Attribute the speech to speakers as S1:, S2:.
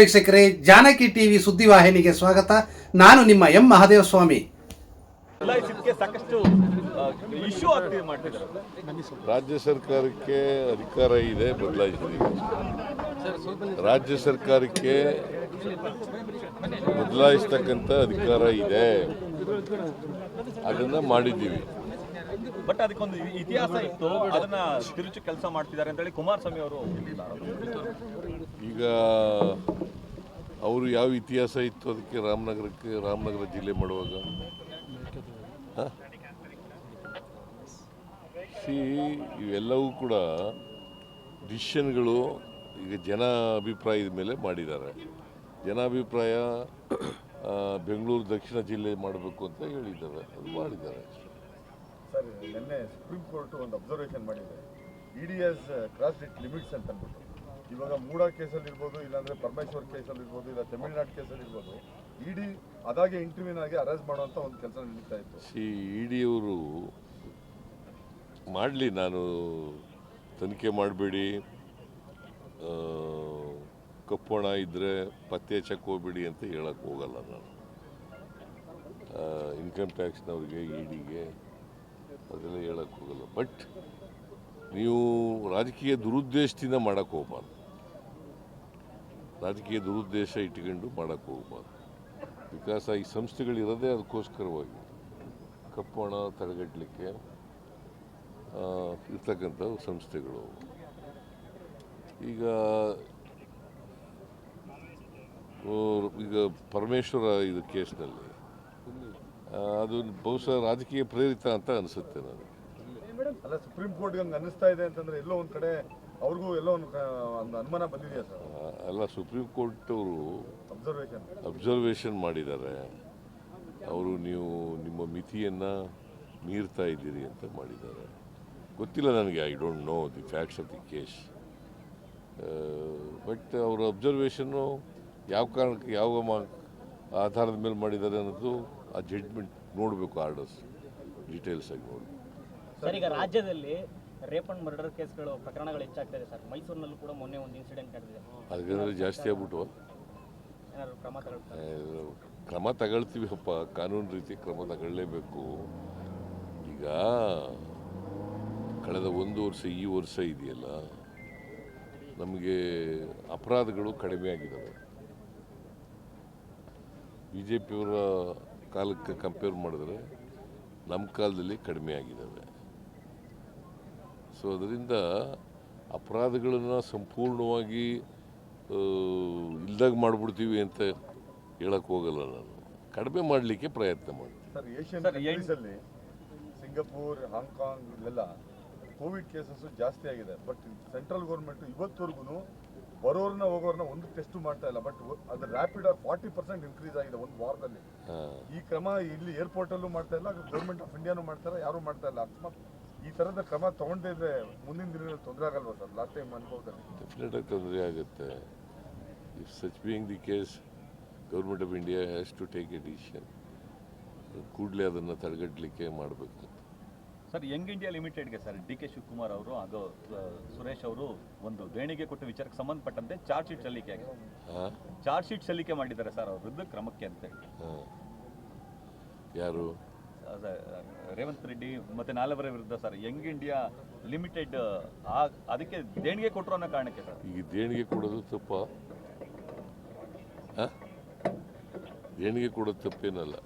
S1: ವೀಕ್ಷಕರೇ ಜಾನಕಿ ಟಿವಿ ಸುದ್ದಿವಾಹಿನಿಗೆ ಸ್ವಾಗತ. ನಾನು ನಿಮ್ಮ ಎಂ ಮಹಾದೇವ
S2: ಸ್ವಾಮಿ ಸಾಕಷ್ಟು ಇಶ್ಯೂ ಆಗ್ತಿದೆ ಮಾಡ್ತಿದ್ದಾರೆ.
S3: ರಾಜ್ಯ ಸರ್ಕಾರಕ್ಕೆ ಅಧಿಕಾರ ಇದೆ ಬದಲಾಯಿಸಿದೆ ರಾಜ್ಯ ಸರ್ಕಾರಕ್ಕೆ ಬದಲಾಯಿಸ್ತಕ್ಕಂಥ ಅಧಿಕಾರ ಇದೆ. ಅದನ್ನ ಮಾಡಿದ್ದೀವಿ.
S2: ಬಟ್ ಅದಕ್ಕೊಂದು ಇತಿಹಾಸ ಇತ್ತು. ಅದನ್ನ ತಿರುಚು ಕೆಲಸ ಮಾಡ್ತಿದ್ದಾರೆ ಅಂತ ಹೇಳಿ ಕುಮಾರಸ್ವಾಮಿ ಅವರು
S3: ಈಗ ಅವರು ಯಾವ ಇತಿಹಾಸ ಇತ್ತು ಅದಕ್ಕೆ ರಾಮನಗರಕ್ಕೆ, ರಾಮನಗರ ಜಿಲ್ಲೆ ಮಾಡುವಾಗ? ಸಿ, ಇವೆಲ್ಲವೂ ಕೂಡ ಡಿಸಿಷನ್ಗಳು ಈಗ ಜನ ಅಭಿಪ್ರಾಯದ ಮೇಲೆ ಮಾಡಿದ್ದಾರೆ. ಜನಾಭಿಪ್ರಾಯ ಬೆಂಗಳೂರು ದಕ್ಷಿಣ ಜಿಲ್ಲೆ ಮಾಡಬೇಕು ಅಂತ ಹೇಳಿದ್ದಾರೆ. ಅದು ಮಾಡಿದ್ದಾರೆ.
S4: ಸರ್, ನಿನ್ನೆ ಸುಪ್ರೀಂ ಕೋರ್ಟ್ ಒಂದು ಅಬ್ಸರ್ವೇಷನ್ ಮಾಡಿದೆ. E D has cross it limits ಅಂತ ಅಂದ್ಬಿಟ್ಟು. ಇವಾಗ ಮೂಡ ಕೇಸಲ್ಲಿ ಇರ್ಬೋದು ಇಲ್ಲಾಂದ್ರೆ ಪರಮೇಶ್ವರ್ ಕೇಸಲ್ಲಿ ಇರ್ಬೋದು ಇಲ್ಲ ತಮಿಳ್ನಾಡು ಕೇಸಲ್ಲಿ ಇರ್ಬೋದು ಡಿ ಅದಾಗೆ ಇಂಟರ್ವ್ಯೂನ್ ಆಗಿ ಅರೆಸ್ಟ್ ಮಾಡುವಂತ ಒಂದು ಕೆಲಸ ನಡೀತಾ ಇತ್ತು.
S3: ಸಿ ಇ ಡಿಯವರು ಮಾಡಲಿ, ನಾನು ತನಿಖೆ ಮಾಡಬೇಡಿ. ಕಪ್ಪಣ ಇದ್ದರೆ ಪತ್ತೆ ಹಚ್ಚಕ್ಕೆ ಹೋಗ್ಬೇಡಿ ಅಂತ ಹೇಳಕ್ಕೆ ಹೋಗಲ್ಲ ನಾನು. ಇನ್ಕಮ್ ಟ್ಯಾಕ್ಸ್ನವ್ರಿಗೆ ಇ ಡಿಗೆ ಅದೆಲ್ಲ ಹೇಳಕ್ಕೆ ಹೋಗಲ್ಲ. ಬಟ್ ನೀವು ರಾಜಕೀಯ ದುರುದ್ದೇಶದಿಂದ ಮಾಡಕ್ಕೆ ಹೋಗ್ಬಾರ್ದು. ರಾಜಕೀಯ ದುರುದ್ದೇಶ ಇಟ್ಕೊಂಡು ಮಾಡಕ್ಕೆ ಹೋಗ್ಬಾರ್ದು. ಬಿಕಾಸ್ ಈ ಸಂಸ್ಥೆಗಳಿರೋದೇ ಅದಕ್ಕೋಸ್ಕರವಾಗಿ. ಕಪ್ಪು ಹಣ ತಡೆಗಟ್ಟಲಿಕ್ಕೆ ಇರ್ತಕ್ಕಂಥ ಸಂಸ್ಥೆಗಳು. ಈಗ ಈಗ ಪರಮೇಶ್ವರ ಇದು ಕೇಸ್ನಲ್ಲಿ ಅದು ಬಹುಶಃ ರಾಜಕೀಯ ಪ್ರೇರಿತ ಅಂತ ಅನಿಸುತ್ತೆ ನನಗೆ.
S4: ಅಲ್ಲ ಸುಪ್ರೀಂ ಕೋರ್ಟ್ ಹಂಗೆ ಅನ್ನಿಸ್ತಾ ಇದೆ ಅಂತಂದ್ರೆ ಎಲ್ಲೋ ಒಂದು ಕಡೆ ಅವ್ರಿಗೂ ಎಲ್ಲೋ ಒಂದು ಒಂದು ಅನುಮಾನ ಬಂದಿದೆಯಾ ಸರ್?
S3: ಅಲ್ಲ ಸುಪ್ರೀಂ ಕೋರ್ಟ್ ಅವರು
S4: ಅಬ್ಸರ್ವೇಷನ್
S3: ಅಬ್ಸರ್ವೇಷನ್ ಮಾಡಿದ್ದಾರೆ. ಅವರು ನೀವು ನಿಮ್ಮ ಮಿತಿಯನ್ನು ಮೀರ್ತಾ ಇದ್ದೀರಿ ಅಂತ ಮಾಡಿದ್ದಾರೆ. ಗೊತ್ತಿಲ್ಲ ನನಗೆ I don't know the facts of the case but ಅವರ ಅಬ್ಸರ್ವೇಷನ್ನು ಯಾವ ಕಾರಣಕ್ಕೆ ಯಾವ ಆಧಾರದ ಮೇಲೆ ಮಾಡಿದ್ದಾರೆ ಅನ್ನೋದು ಆ ಜಡ್ಜ್ಮೆಂಟ್ ನೋಡಬೇಕು ಆರ್ಡರ್ಸ್ ಡೀಟೇಲ್ಸ್ ಆಗಿ ನೋಡಬೇಕು
S5: ಸರ್ ಈಗ ರಾಜ್ಯದಲ್ಲಿ ರೇಪ್ ಅಂಡ್ ಮರ್ಡರ್ ಕೇಸ್ಗಳು ಪ್ರಕರಣಗಳು ಹೆಚ್ಚಾಗ್ತಾ ಇದೆ ಸರ್. ಮೈಸೂರಿನಲ್ಲೂ ಕೂಡ ಮೊನ್ನೆ ಒಂದು ಇನ್ಸಿಡೆಂಟ್ ನಡೆದಿದೆ.
S3: ಅದಕ್ಕೆ ಜಾಸ್ತಿ ಆಗ್ಬಿಟ್ಟು
S5: ಏನಾದ್ರು ಕ್ರಮ ತಗೊಳ್ತಾರೆ
S3: ಕ್ರಮ ಕ್ರಮ ತಗೊಳ್ತೀವಪ್ಪ ಕಾನೂನು ರೀತಿ ಕ್ರಮ ತಗೊಳ್ಳೇಬೇಕು. ಈಗ ಕಳೆದ ಒಂದು ವರ್ಷ ಈ ವರ್ಷ ಇದೆಯಲ್ಲ ನಮಗೆ ಅಪರಾಧಗಳು ಕಡಿಮೆ ಆಗಿದ್ದಾವೆ ಬಿ ಜೆ ಪಿಯವರ ಕಾಲಕ್ಕೆ ಕಂಪೇರ್ ಮಾಡಿದ್ರೆ ನಮ್ಮ ಕಾಲದಲ್ಲಿ ಕಡಿಮೆ ಆಗಿದ್ದಾವೆ. ಸೊ ಅದರಿಂದ ಅಪರಾಧಗಳನ್ನು ಸಂಪೂರ್ಣವಾಗಿ ಇಲ್ದಾಗ ಮಾಡಿಬಿಡ್ತೀವಿ ಅಂತ ಹೇಳಕ್ಕೆ ಹೋಗಲ್ಲ ನಾನು. ಕಡಿಮೆ ಮಾಡಲಿಕ್ಕೆ ಪ್ರಯತ್ನ ಮಾಡ್ತೀನಿ.
S4: ಅಲ್ಲಿ ಸಿಂಗಪೂರ್ ಹಾಂಗ್ಕಾಂಗ್ ಇಲ್ಲೆಲ್ಲ ಕೋವಿಡ್ ಕೇಸಸ್ ಜಾಸ್ತಿ ಆಗಿದೆ. ಬಟ್ ಸೆಂಟ್ರಲ್ ಗೌರ್ಮೆಂಟ್ ಇವತ್ತವರೆಗೂ ಬರೋರ್ನ ಹೋಗೋರ್ನ ಒಂದು ಟೆಸ್ಟ್ ಮಾಡ್ತಾ ಇಲ್ಲ ಬಟ್ ಅದು ರ್ಯಾಪಿಡ್ ಆಗಿ ಫಾರ್ಟಿ ಪರ್ಸೆಂಟ್ ಇನ್ಕ್ರೀಸ್ ಆಗಿದೆ ಒಂದು ವಾರದಲ್ಲಿ. ಈ ಕ್ರಮ ಇಲ್ಲಿ ಏರ್ಪೋರ್ಟ್ ಅಲ್ಲೂ ಮಾಡ್ತಾ ಇಲ್ಲ ಗೌರ್ಮೆಂಟ್ ಆಫ್ ಇಂಡಿಯಾನು ಮಾಡ್ತಾರೆ ಯಾರು ಮಾಡ್ತಾ ಇಲ್ಲ. ಅಕಸ್ಮಾತ್ ಈ ತರದ ಕ್ರಮ ತಗೊಂಡಿದ್ರೆ ಮುಂದಿನ ದಿನಗಳಲ್ಲಿ ತೊಂದರೆ ಆಗಲ್ವಾ ಸರ್? ಲಾಸ್ಟ್ ಟೈಮ್ ಅನುಭವದಲ್ಲಿ
S3: ಡೆಫಿನೆಟಾಗಿ ತೊಂದರೆ ಆಗುತ್ತೆ. If such being the case government of India has to take a decision ಕೂಡಲೇ ಅದನ್ನು ತಡೆಗಟ್ಟಲಿಕ್ಕೆ ಮಾಡಬೇಕು.
S2: ಸರ್ ಯಂಗ್ ಇಂಡಿಯಾ ಲಿಮಿಟೆಡ್ಗೆ ಸರ್ ಡಿ ಕೆ ಶಿವಕುಮಾರ್ ಅವರು ಹಾಗೂ ಸುರೇಶ್ ಅವರು ಒಂದು ದೇಣಿಗೆ ಕೊಟ್ಟ ವಿಚಾರಕ್ಕೆ ಸಂಬಂಧಪಟ್ಟಂತೆ ಚಾರ್ಜ್ ಶೀಟ್ ಸಲ್ಲಿಕೆ ಆಗಿದೆ. ಚಾರ್ಜ್ ಶೀಟ್ ಸಲ್ಲಿಕೆ ಮಾಡಿದ್ದಾರೆ ಸರ್ ಅವ್ರ ವಿರುದ್ಧ ಕ್ರಮಕ್ಕೆ ಅಂತ.
S3: ಯಾರು?
S2: ರೇವಂತ್ ರೆಡ್ಡಿ ಮತ್ತೆ ನಾಲ್ವರ ವಿರುದ್ಧ ಸರ್ ಯಂಗ್ ಇಂಡಿಯಾ ಲಿಮಿಟೆಡ್ ಅದಕ್ಕೆ ದೇಣಿಗೆ ಕೊಟ್ಟರು ಅನ್ನೋ ಕಾರಣಕ್ಕೆ ಸರ್.
S3: ಈ ದೇಣಿಗೆ ಕೊಡೋದು ತಪ್ಪ? ದೇಣಿಗೆ ಕೊಡೋದು ತಪ್ಪೇನಲ್ಲ.